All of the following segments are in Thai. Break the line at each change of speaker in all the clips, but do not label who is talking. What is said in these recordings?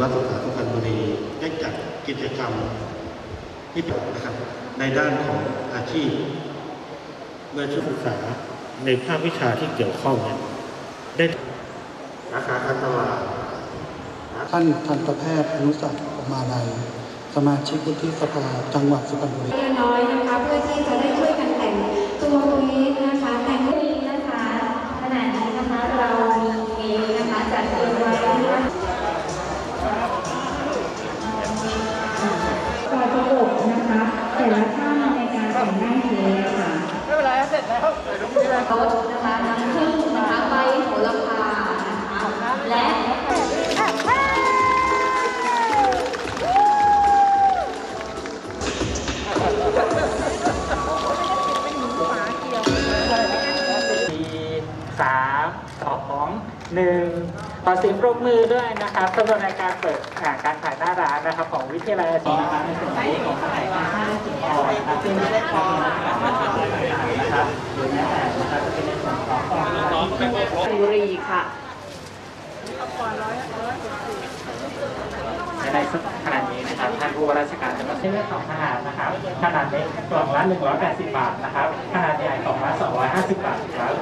วัดสงขลาสุพรรณบุรีได้จัดกิจกรรมที่เป็นนะครับในด้านของอาชีพ เมื่อชุดศึกษาในภาควิชาที่เกี่ยวข้องเนี่ยได้สาขาการตลาด
ท่านทันตแพทย์อนุสักดิ์ประมาลัยสมาชิกวุฒิสภาจังหวัดสุพรรณบุรี
เล็กน้อยนะคะ ส
องหนึ่งขอเสียงปรบมือด้วยนะครับสำหรับในการเปิดอ่าการขายหน้าร้านนะครับของวิทยาลัยอาชีพนะครับในส่วนนี้ของขายการสร้างสิ่งของนะครับซึ่งไม่ได้ทำนะครับหรือแม้แต่นะครับจะเป็นในส่วนของของ
บุรีค่ะ
ในขณะนี้นะครับท่านผู้ว่าราชการจังหวัดเชียงรายของทหารนะครับขนาดเล็กกล่องละ180 บาทนะครับขนาดใหญ่กล่องละ250 บาทครับ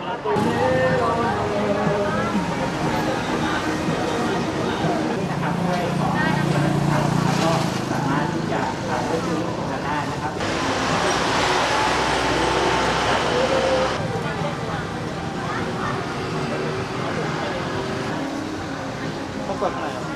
tuần này